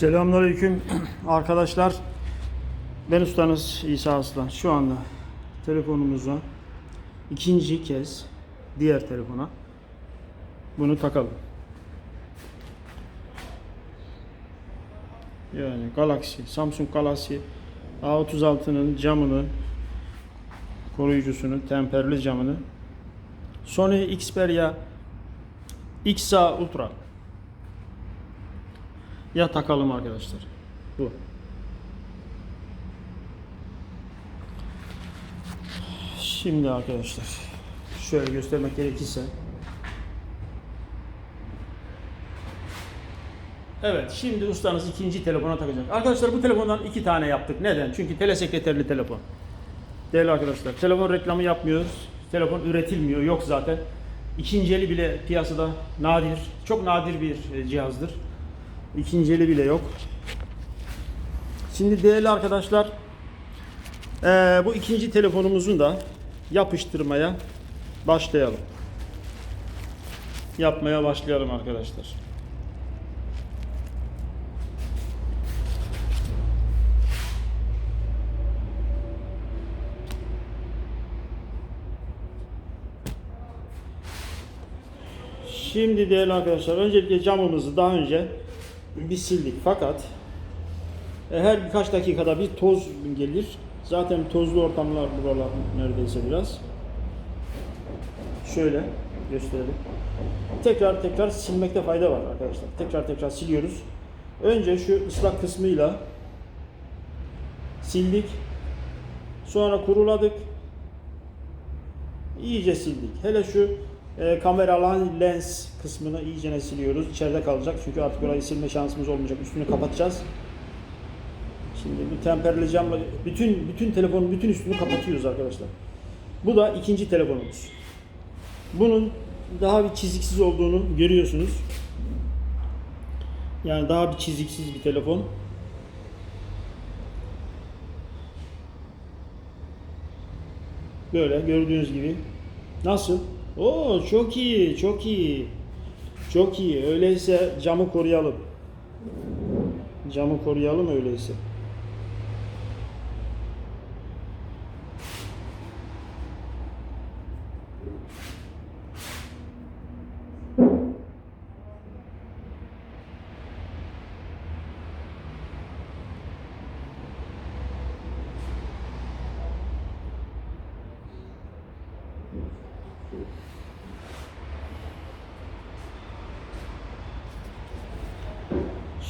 Selamünaleyküm arkadaşlar. Ben ustanız İsa Aslan. Şu anda telefonumuza ikinci kez diğer telefona bunu takalım. Yani Galaxy, Samsung Galaxy A36'nın camını koruyucusunu, temperli camını Sony Xperia XA Ultra ya takalım arkadaşlar. Bu. Şimdi arkadaşlar şöyle göstermek gerekirse Evet şimdi ustanız ikinci telefona takacak. Arkadaşlar bu telefondan iki tane yaptık. Neden? Çünkü telesekreterli telefon. Değerli arkadaşlar telefon reklamı yapmıyoruz. Telefon üretilmiyor. Yok zaten. İkinci eli bile piyasada nadir. Çok nadir bir e, cihazdır. İkinci eli bile yok. Şimdi değerli arkadaşlar eee, bu ikinci telefonumuzun da yapıştırmaya başlayalım. Yapmaya başlayalım arkadaşlar. Şimdi değerli arkadaşlar öncelikle camımızı daha önce bir sildik fakat e, her birkaç dakikada bir toz gelir. Zaten tozlu ortamlar buralar neredeyse biraz. Şöyle gösterelim. Tekrar tekrar silmekte fayda var arkadaşlar. Tekrar tekrar siliyoruz. Önce şu ıslak kısmıyla sildik. Sonra kuruladık. İyice sildik. Hele şu e, kameralı lens kısmını iyice siliyoruz. İçeride kalacak çünkü artık orayı silme şansımız olmayacak. Üstünü kapatacağız. Şimdi bir temperli camla bütün bütün telefonun bütün üstünü kapatıyoruz arkadaşlar. Bu da ikinci telefonumuz. Bunun daha bir çiziksiz olduğunu görüyorsunuz. Yani daha bir çiziksiz bir telefon. Böyle gördüğünüz gibi. Nasıl? Oo çok iyi, çok iyi. Çok iyi. Öyleyse camı koruyalım. Camı koruyalım öyleyse.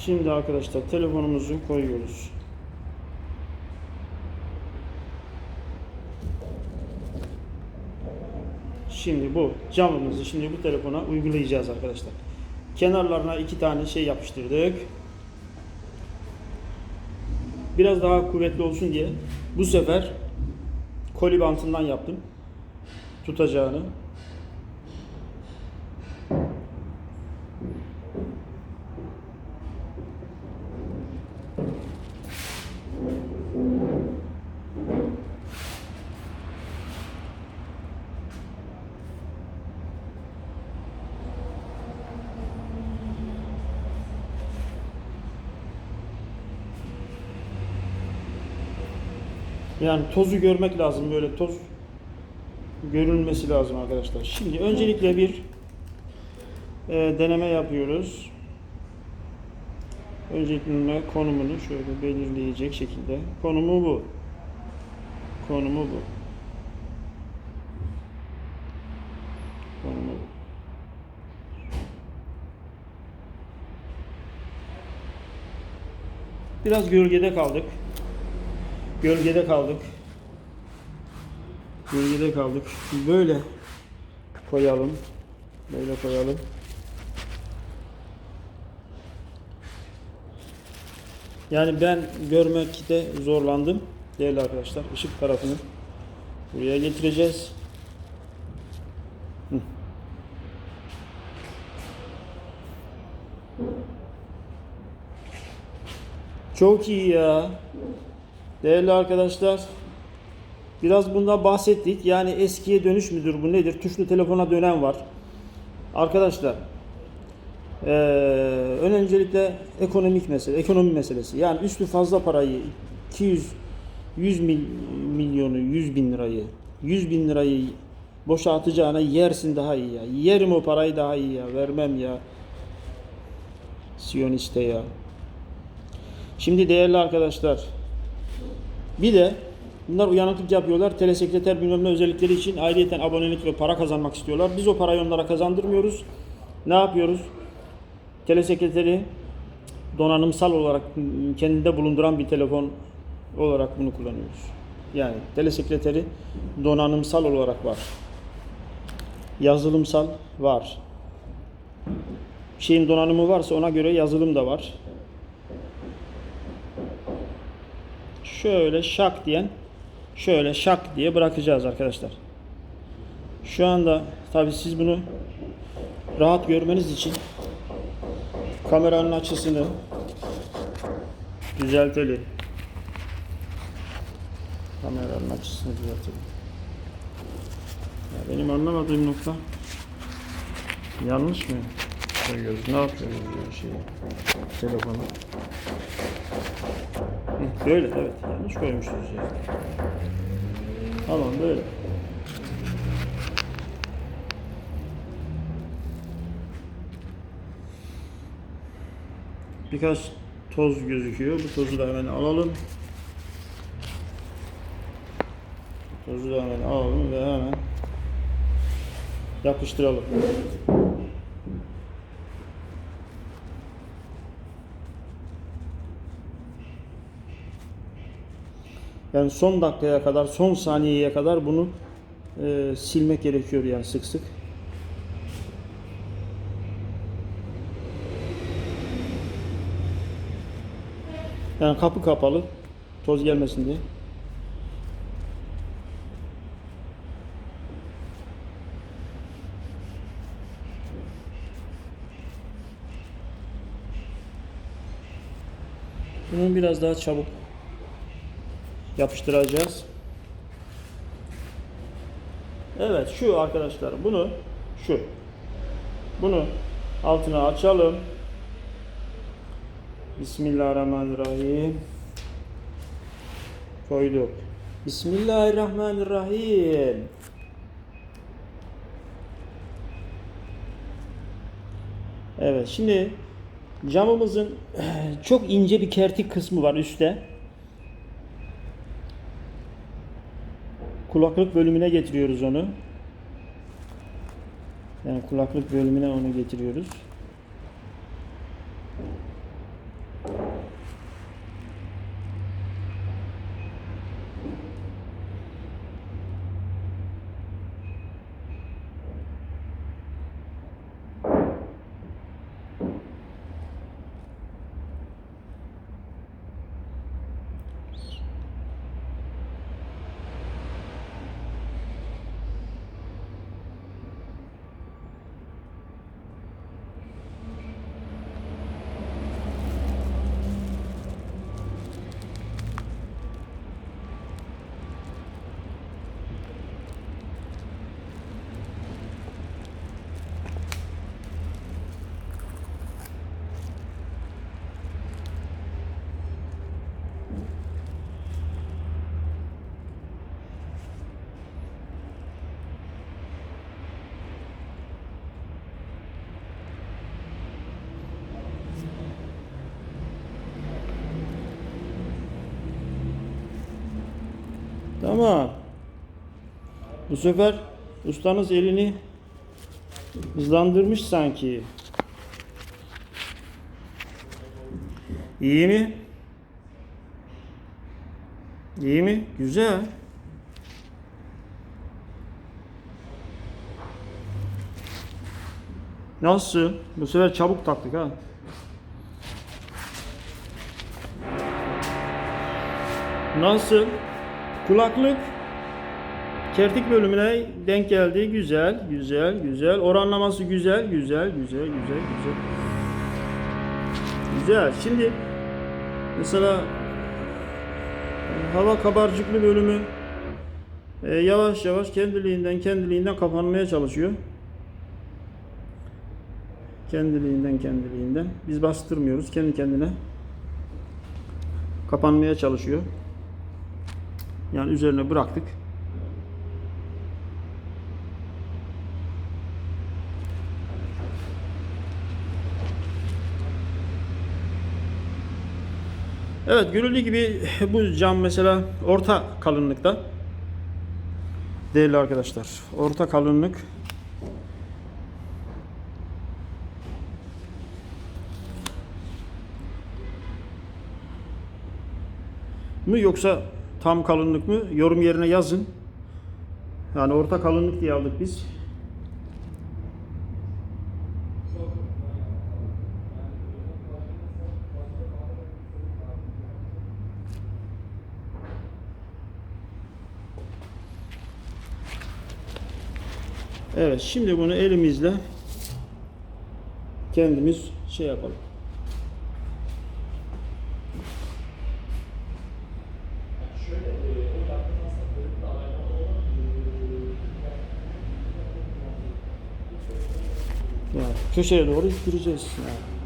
Şimdi arkadaşlar telefonumuzu koyuyoruz. Şimdi bu camımızı şimdi bu telefona uygulayacağız arkadaşlar. Kenarlarına iki tane şey yapıştırdık. Biraz daha kuvvetli olsun diye bu sefer koli bantından yaptım tutacağını. Yani tozu görmek lazım böyle toz görülmesi lazım arkadaşlar. Şimdi öncelikle bir e, deneme yapıyoruz. Öncelikle konumunu şöyle belirleyecek şekilde. Konumu bu. Konumu bu. Konumu bu. Biraz gölgede kaldık. Gölgede kaldık. Gölgede kaldık. Böyle koyalım. Böyle koyalım. Yani ben görmekte zorlandım. Değerli arkadaşlar. ışık tarafını buraya getireceğiz. Çok iyi ya. Değerli arkadaşlar. Biraz bundan bahsettik. Yani eskiye dönüş müdür bu nedir? Tuşlu telefona dönen var. Arkadaşlar Ee, öncelikle ekonomik mesele, ekonomi meselesi. Yani üstü fazla parayı 200 100 mil, milyonu 100 bin lirayı 100 bin lirayı boşa atacağına yersin daha iyi ya. Yerim o parayı daha iyi ya. Vermem ya. Siyoniste ya. Şimdi değerli arkadaşlar bir de bunlar uyanıklık yapıyorlar. Telesekreter bilmem ne özellikleri için ayrıyeten abonelik ve para kazanmak istiyorlar. Biz o parayı onlara kazandırmıyoruz. Ne yapıyoruz? Telesekreteri donanımsal olarak kendinde bulunduran bir telefon olarak bunu kullanıyoruz. Yani telesekreteri donanımsal olarak var. Yazılımsal var. Şeyin donanımı varsa ona göre yazılım da var. Şöyle şak diyen şöyle şak diye bırakacağız arkadaşlar. Şu anda tabi siz bunu rahat görmeniz için kameranın açısını düzeltelim. Kameranın açısını düzeltelim. Ya benim anlamadığım nokta yanlış mı? Ne yapıyoruz böyle şeyi? Telefonu. Böyle evet yanlış koymuşuz ya. Tamam böyle. Birkaç toz gözüküyor. Bu tozu da hemen alalım. Tozu da hemen alalım ve hemen yapıştıralım. Yani son dakikaya kadar, son saniyeye kadar bunu e, silmek gerekiyor yani sık sık. Yani kapı kapalı, toz gelmesin diye. Bunu biraz daha çabuk yapıştıracağız. Evet şu arkadaşlar bunu şu bunu altına açalım. Bismillahirrahmanirrahim. Koyduk. Bismillahirrahmanirrahim. Evet şimdi camımızın çok ince bir kertik kısmı var üstte. Kulaklık bölümüne getiriyoruz onu. Yani kulaklık bölümüne onu getiriyoruz. Tamam. Bu sefer ustanız elini hızlandırmış sanki. İyi mi? İyi mi? Güzel. Nasıl? Bu sefer çabuk taktık ha. Nasıl? Kulaklık kertik bölümüne denk geldi. Güzel, güzel, güzel. Oranlaması güzel, güzel, güzel, güzel, güzel. Güzel. Şimdi mesela e, hava kabarcıklı bölümü e, yavaş yavaş kendiliğinden kendiliğinden kapanmaya çalışıyor. Kendiliğinden kendiliğinden. Biz bastırmıyoruz. Kendi kendine kapanmaya çalışıyor. Yani üzerine bıraktık. Evet görüldüğü gibi bu cam mesela orta kalınlıkta. Değerli arkadaşlar. Orta kalınlık. mı yoksa tam kalınlık mı? Yorum yerine yazın. Yani orta kalınlık diye aldık biz. Evet, şimdi bunu elimizle kendimiz şey yapalım. Köşeye doğru gireceğiz. Yani.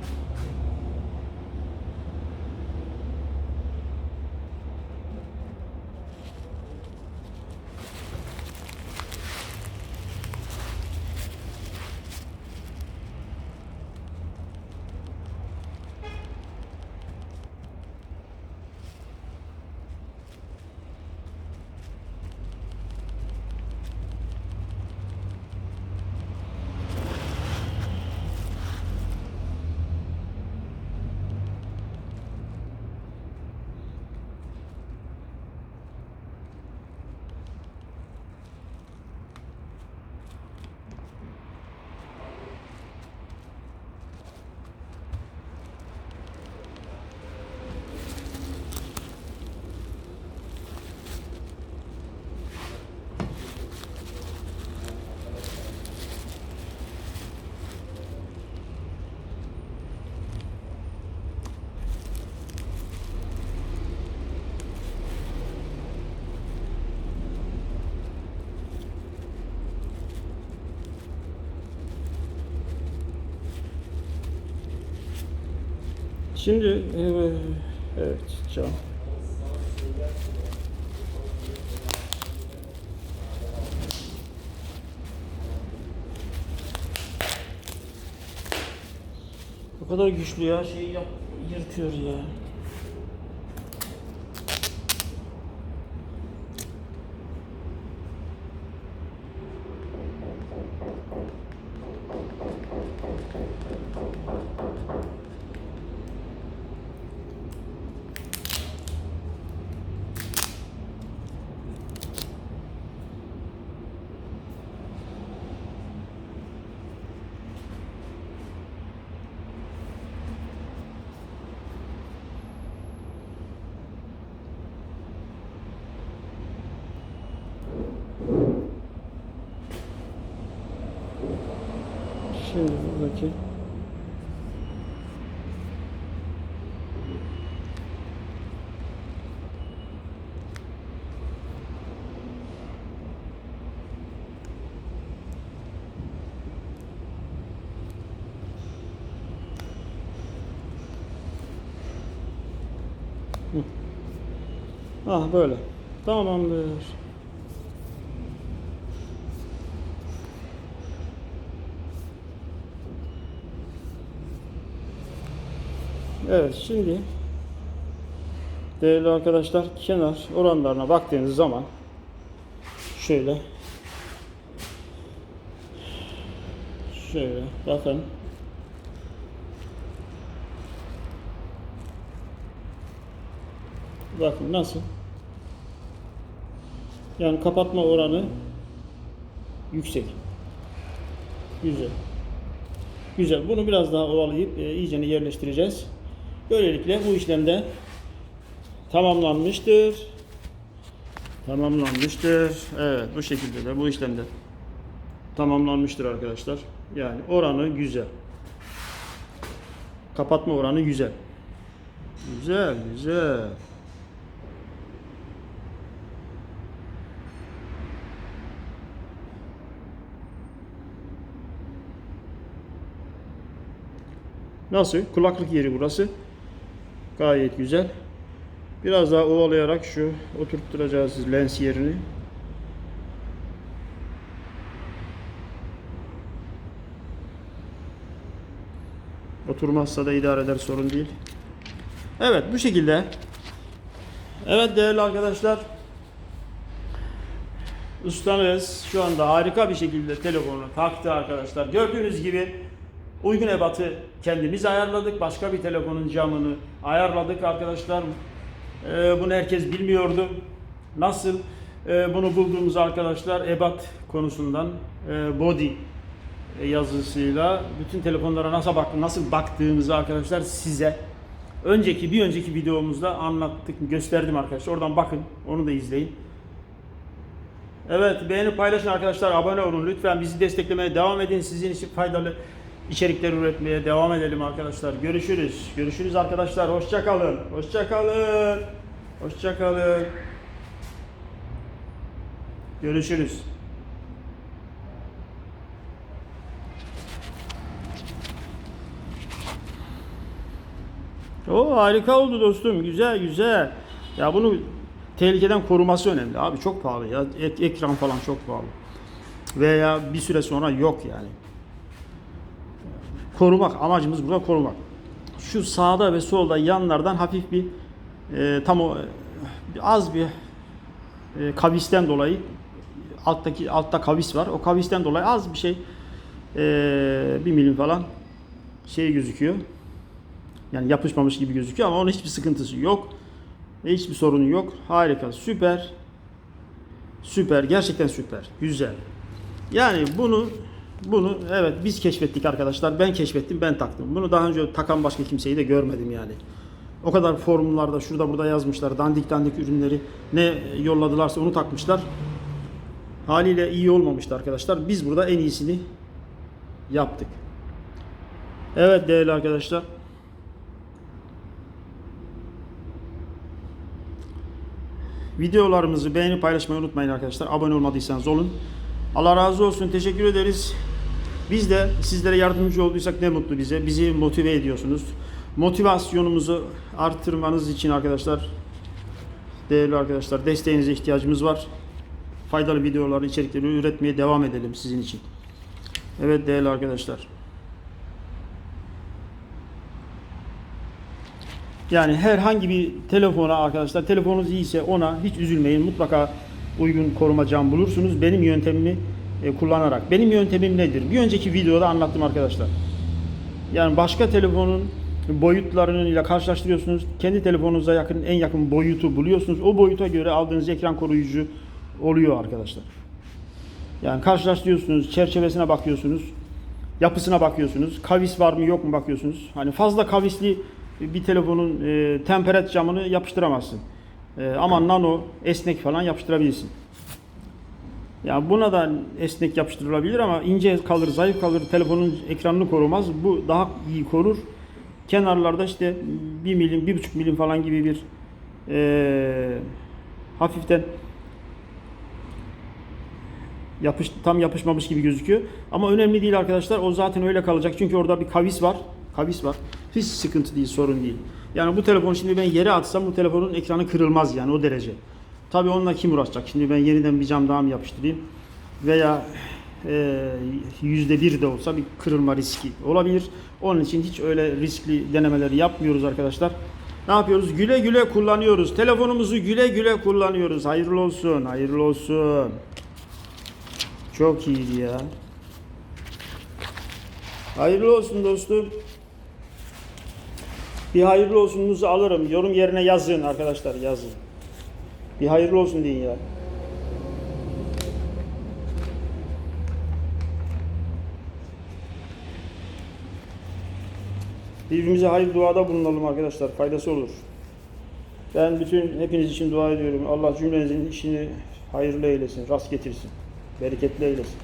Şimdi evet, evet cam. O kadar güçlü ya şey yap, yırtıyor ya. Şimdi buradaki Hı. Ah böyle. Tamamdır. Evet şimdi değerli arkadaşlar kenar oranlarına baktığınız zaman şöyle şöyle bakın bakın nasıl yani kapatma oranı yüksek güzel güzel bunu biraz daha ovalayıp e, iyicene yerleştireceğiz Böylelikle bu işlemde tamamlanmıştır. Tamamlanmıştır. Evet bu şekilde de bu işlemde tamamlanmıştır arkadaşlar. Yani oranı güzel. Kapatma oranı güzel. Güzel, güzel. Nasıl? Kulaklık yeri burası. Gayet güzel. Biraz daha ovalayarak şu oturtturacağız lens yerini. Oturmazsa da idare eder sorun değil. Evet bu şekilde. Evet değerli arkadaşlar. Ustamız şu anda harika bir şekilde telefonu taktı arkadaşlar. Gördüğünüz gibi uygun ebatı kendimiz ayarladık. Başka bir telefonun camını ayarladık arkadaşlar. Ee, bunu herkes bilmiyordu. Nasıl e, bunu bulduğumuz arkadaşlar ebat konusundan e, body yazısıyla bütün telefonlara nasıl bak nasıl baktığımızı arkadaşlar size önceki bir önceki videomuzda anlattık, gösterdim arkadaşlar. Oradan bakın, onu da izleyin. Evet, beğenip paylaşın arkadaşlar, abone olun. Lütfen bizi desteklemeye devam edin. Sizin için faydalı içerikler üretmeye devam edelim arkadaşlar. Görüşürüz. Görüşürüz arkadaşlar. Hoşça kalın. Hoşça kalın. Hoşça kalın. Görüşürüz. O harika oldu dostum. Güzel güzel. Ya bunu tehlikeden koruması önemli. Abi çok pahalı ya. Ek- ekran falan çok pahalı. Veya bir süre sonra yok yani. Korumak. Amacımız burada korumak. Şu sağda ve solda yanlardan hafif bir e, tam o e, az bir e, kavisten dolayı alttaki altta kavis var. O kavisten dolayı az bir şey e, bir milim falan şey gözüküyor. Yani yapışmamış gibi gözüküyor ama onun hiçbir sıkıntısı yok. Hiçbir sorunu yok. Harika, süper. Süper, gerçekten süper. Güzel. Yani bunu bunu evet biz keşfettik arkadaşlar. Ben keşfettim, ben taktım. Bunu daha önce takan başka kimseyi de görmedim yani. O kadar forumlarda şurada burada yazmışlar. Dandik dandik ürünleri ne yolladılarsa onu takmışlar. Haliyle iyi olmamıştı arkadaşlar. Biz burada en iyisini yaptık. Evet değerli arkadaşlar. Videolarımızı beğenip paylaşmayı unutmayın arkadaşlar. Abone olmadıysanız olun. Allah razı olsun. Teşekkür ederiz. Biz de sizlere yardımcı olduysak ne mutlu bize. Bizi motive ediyorsunuz. Motivasyonumuzu artırmanız için arkadaşlar değerli arkadaşlar desteğinize ihtiyacımız var. Faydalı videoları, içerikleri üretmeye devam edelim sizin için. Evet değerli arkadaşlar. Yani herhangi bir telefona arkadaşlar telefonunuz iyiyse ona hiç üzülmeyin. Mutlaka uygun koruma cam bulursunuz. Benim yöntemimi e, kullanarak. Benim yöntemim nedir? Bir önceki videoda anlattım arkadaşlar. Yani başka telefonun boyutlarını ile karşılaştırıyorsunuz. Kendi telefonunuza yakın en yakın boyutu buluyorsunuz. O boyuta göre aldığınız ekran koruyucu oluyor arkadaşlar. Yani karşılaştırıyorsunuz, çerçevesine bakıyorsunuz, yapısına bakıyorsunuz, kavis var mı yok mu bakıyorsunuz. Hani fazla kavisli bir telefonun e, temperat camını yapıştıramazsın. E, ama nano, esnek falan yapıştırabilirsin. Ya buna da esnek yapıştırılabilir ama ince kalır, zayıf kalır, telefonun ekranını korumaz. Bu daha iyi korur. Kenarlarda işte 1 milim, 1,5 milim falan gibi bir e, hafiften yapış, tam yapışmamış gibi gözüküyor. Ama önemli değil arkadaşlar. O zaten öyle kalacak. Çünkü orada bir kavis var. Kavis var. Hiç sıkıntı değil, sorun değil. Yani bu telefon şimdi ben yere atsam bu telefonun ekranı kırılmaz yani o derece. Tabii onunla kim uğraşacak? Şimdi ben yeniden bir cam daha mı yapıştırayım? Veya e, yüzde bir de olsa bir kırılma riski olabilir. Onun için hiç öyle riskli denemeleri yapmıyoruz arkadaşlar. Ne yapıyoruz? Güle güle kullanıyoruz. Telefonumuzu güle güle kullanıyoruz. Hayırlı olsun, hayırlı olsun. Çok iyiydi ya. Hayırlı olsun dostum. Bir hayırlı olsununuzu alırım. Yorum yerine yazın arkadaşlar yazın. Bir hayırlı olsun deyin ya. Birbirimize hayır duada bulunalım arkadaşlar. Faydası olur. Ben bütün hepiniz için dua ediyorum. Allah cümlenizin işini hayırlı eylesin, rast getirsin, bereketli eylesin.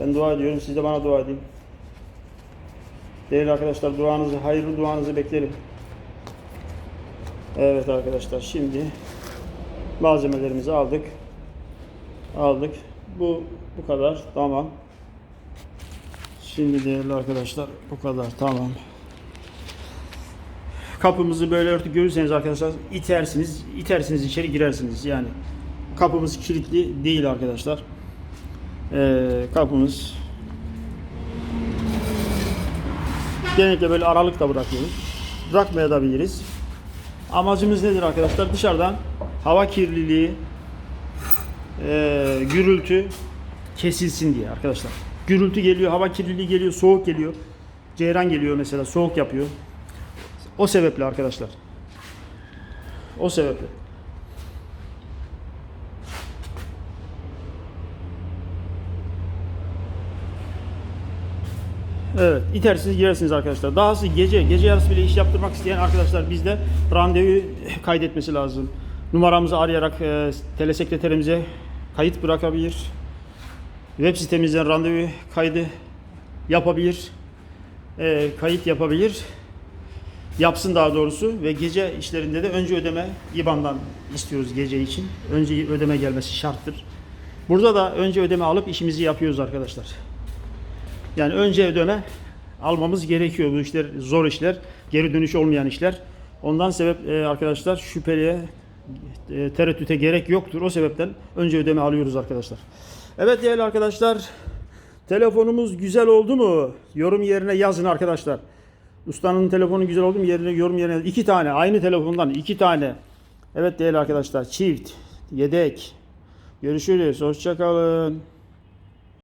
Ben dua ediyorum. Siz de bana dua edin. Değerli arkadaşlar duanızı, hayırlı duanızı beklerim. Evet arkadaşlar şimdi malzemelerimizi aldık. Aldık. Bu bu kadar. Tamam. Şimdi değerli arkadaşlar bu kadar. Tamam. kapımızı böyle örtü görürseniz arkadaşlar itersiniz, itersiniz içeri girersiniz. Yani kapımız kilitli değil arkadaşlar. Ee, kapımız genellikle böyle aralık da bırakıyoruz. Bırakmaya da biliriz. Amacımız nedir arkadaşlar? Dışarıdan hava kirliliği, e, gürültü kesilsin diye arkadaşlar. Gürültü geliyor, hava kirliliği geliyor, soğuk geliyor. Ceyran geliyor mesela, soğuk yapıyor. O sebeple arkadaşlar. O sebeple. Evet, itersiniz girersiniz arkadaşlar. Dahası gece, gece yarısı bile iş yaptırmak isteyen arkadaşlar bizde randevu kaydetmesi lazım. Numaramızı arayarak e, telesekreterimize kayıt bırakabilir. Web sitemizden randevu kaydı yapabilir. E, kayıt yapabilir. Yapsın daha doğrusu ve gece işlerinde de önce ödeme IBAN'dan istiyoruz gece için. Önce ödeme gelmesi şarttır. Burada da önce ödeme alıp işimizi yapıyoruz arkadaşlar. Yani önce ödeme almamız gerekiyor. Bu işler zor işler, geri dönüş olmayan işler. Ondan sebep e, arkadaşlar şüpheliye, e, tereddüte gerek yoktur. O sebepten önce ödeme alıyoruz arkadaşlar. Evet değerli arkadaşlar, telefonumuz güzel oldu mu? Yorum yerine yazın arkadaşlar. Ustanın telefonu güzel oldu mu? Yerine yorum yerine iki tane aynı telefondan iki tane. Evet değerli arkadaşlar, çift, yedek. Görüşürüz. Hoşçakalın.